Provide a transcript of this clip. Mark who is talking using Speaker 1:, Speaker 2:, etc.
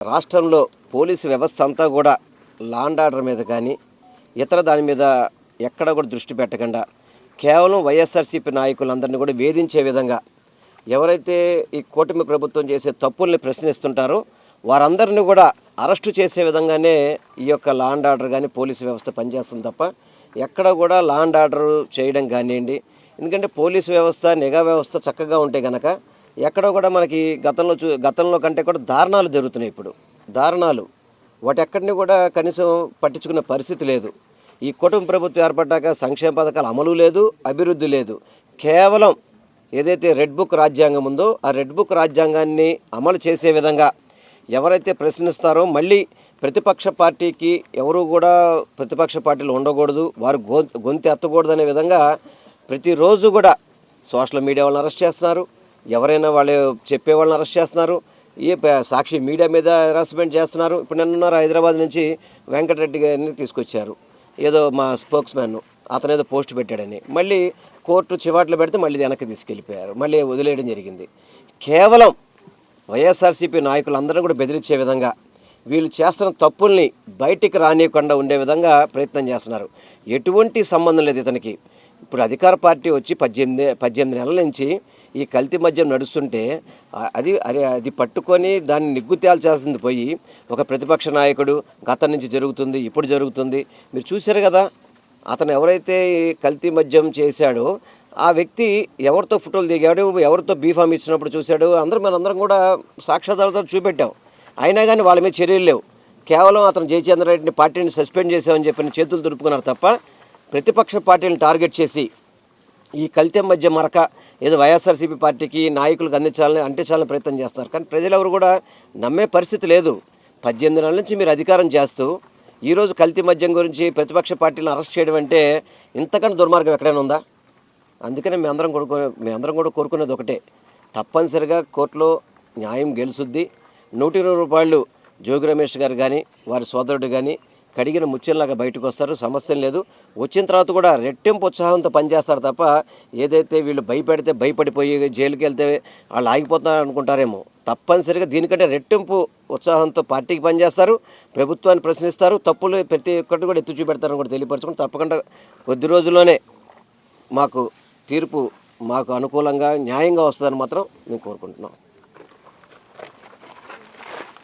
Speaker 1: రాష్ట్రంలో పోలీసు వ్యవస్థ అంతా కూడా లాండ్ ఆర్డర్ మీద కానీ ఇతర దాని మీద ఎక్కడ కూడా దృష్టి పెట్టకుండా కేవలం వైఎస్ఆర్సీపీ నాయకులందరినీ కూడా వేధించే విధంగా ఎవరైతే ఈ కూటమి ప్రభుత్వం చేసే తప్పుల్ని ప్రశ్నిస్తుంటారో వారందరినీ కూడా అరెస్టు చేసే విధంగానే ఈ యొక్క లాండ్ ఆర్డర్ కానీ పోలీసు వ్యవస్థ పనిచేస్తుంది తప్ప ఎక్కడ కూడా లాండ్ ఆర్డర్ చేయడం కానివ్వండి ఎందుకంటే పోలీసు వ్యవస్థ నిఘా వ్యవస్థ చక్కగా ఉంటే గనక ఎక్కడో కూడా మనకి గతంలో చూ గతంలో కంటే కూడా దారుణాలు జరుగుతున్నాయి ఇప్పుడు. దారుణాలు. వాటి ఎక్కడిని కూడా కనీసం పట్టించుకునే పరిస్థితి లేదు. ఈ కుటుంబ ప్రభుత్వం ఏర్పడ్డాక సంక్షేమ పథకాలు అమలు లేదు అభివృద్ధి లేదు. కేవలం ఏదైతే రెడ్ బుక్ రాజ్యాంగం ఉందో ఆ రెడ్ బుక్ రాజ్యాంగాన్ని అమలు చేసే విధంగా ఎవరైతే ప్రశ్నిస్తారో మళ్ళీ ప్రతిపక్ష పార్టీకి ఎవరు కూడా ప్రతిపక్ష పార్టీలు ఉండకూడదు వారు గొంతు ఎత్తకూడదు అనే విధంగా ప్రతిరోజు కూడా సోషల్ మీడియా వాళ్ళని అరెస్ట్ చేస్తున్నారు. ఎవరైనా వాళ్ళు చెప్పే వాళ్ళని అరెస్ట్ చేస్తున్నారు. ఈ సాక్షి మీడియా మీద హెరాస్మెంట్ చేస్తున్నారు. ఇప్పుడు నిన్నున్నారు హైదరాబాద్ నుంచి వెంకటరెడ్డి గారిని తీసుకొచ్చారు. ఏదో మా స్పోక్స్ మ్యాన్ అతను ఏదో పోస్ట్ పెట్టాడని. మళ్ళీ కోర్టు చివాట్లు పెడితే మళ్ళీ వెనక్కి తీసుకెళ్ళిపోయారు. మళ్ళీ వదిలేయడం జరిగింది. కేవలం వైఎస్ఆర్సీపీ నాయకులందరూ కూడా బెదిరించే విధంగా వీళ్ళు చేస్తున్న తప్పుల్ని బయటికి రానియకుండా ఉండే విధంగా ప్రయత్నం చేస్తున్నారు. ఎటువంటి సంబంధం లేదు ఇతనికి. ఇప్పుడు అధికార పార్టీ వచ్చి పద్దెనిమిది పద్దెనిమిది నెలల నుంచి ఈ కల్తీ మద్యం నడుస్తుంటే అది అరే అది పట్టుకొని దాన్ని నిగ్గుతేల్చాల్సింది పోయి ఒక ప్రతిపక్ష నాయకుడు గతం నుంచి జరుగుతుంది ఇప్పుడు జరుగుతుంది. మీరు చూశారు కదా అతను ఎవరైతే ఈ కల్తీ మద్యం చేశాడో ఆ వ్యక్తి ఎవరితో ఫోటోలు దిగాడు ఎవరితో బీఫామ్ ఇచ్చినప్పుడు చూశాడు అందరం మనందరం కూడా సాక్ష్యాధారాలతో చూపెట్టాం. అయినా కానీ వాళ్ళ మీద చర్యలు లేవు. కేవలం అతను జయచంద్ర రెడ్డిని పార్టీని సస్పెండ్ చేసామని చెప్పిన చేతులు దులుపుకున్నారు తప్ప ప్రతిపక్ష పార్టీలను టార్గెట్ చేసి ఈ కల్తీ మధ్య మరక ఏదో వైఎస్ఆర్సీపీ పార్టీకి నాయకులకు అందించాలని అంటించాలని ప్రయత్నం చేస్తారు. కానీ ప్రజలు ఎవరు కూడా నమ్మే పరిస్థితి లేదు. పద్దెనిమిది నెలల నుంచి మీరు అధికారం చేస్తూ ఈరోజు కల్తీ మద్యం గురించి ప్రతిపక్ష పార్టీలను అరెస్ట్ చేయడం అంటే ఇంతకన్నా దుర్మార్గం ఎక్కడైనా ఉందా? అందుకనే మీ అందరం కొడుకు మీ అందరం కూడా కోరుకునేది ఒకటే. తప్పనిసరిగా కోర్టులో న్యాయం గెలుసుద్ది. నూట ఇరవై రూపాయలు జోగి రమేష్ గారు కానీ వారి సోదరుడు కానీ కడిగిన ముత్యంలాగా బయటకు వస్తారు. సమస్య లేదు. వచ్చిన తర్వాత కూడా రెట్టింపు ఉత్సాహంతో పనిచేస్తారు తప్ప ఏదైతే వీళ్ళు భయపెడితే భయపడిపోయి జైలుకి వెళ్తే వాళ్ళు ఆగిపోతారు అనుకుంటారేమో. తప్పనిసరిగా దీనికంటే రెట్టింపు ఉత్సాహంతో పార్టీకి పనిచేస్తారు. ప్రభుత్వాన్ని ప్రశ్నిస్తారు. తప్పులు ప్రతి ఒక్కటి కూడా ఎత్తి చూపెడతారని కూడా తెలియపరచుకుని తప్పకుండా కొద్ది రోజుల్లోనే మాకు తీర్పు మాకు అనుకూలంగా న్యాయంగా వస్తుందని మాత్రం మేము కోరుకుంటున్నాం.